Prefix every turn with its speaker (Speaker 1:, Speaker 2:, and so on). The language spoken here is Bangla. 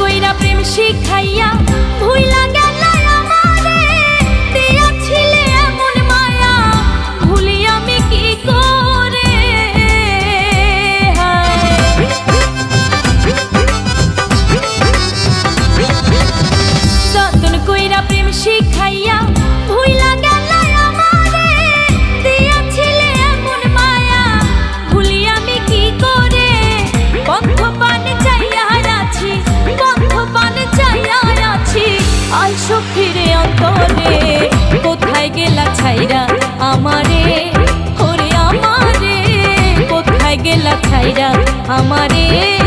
Speaker 1: কইরা প্রেম শিখাইয়া আছে অন্তরে কোথায় গেলা ছাইরা আমারে? ওরে আমারে কোথায় গেলা ছাইরা আমারে?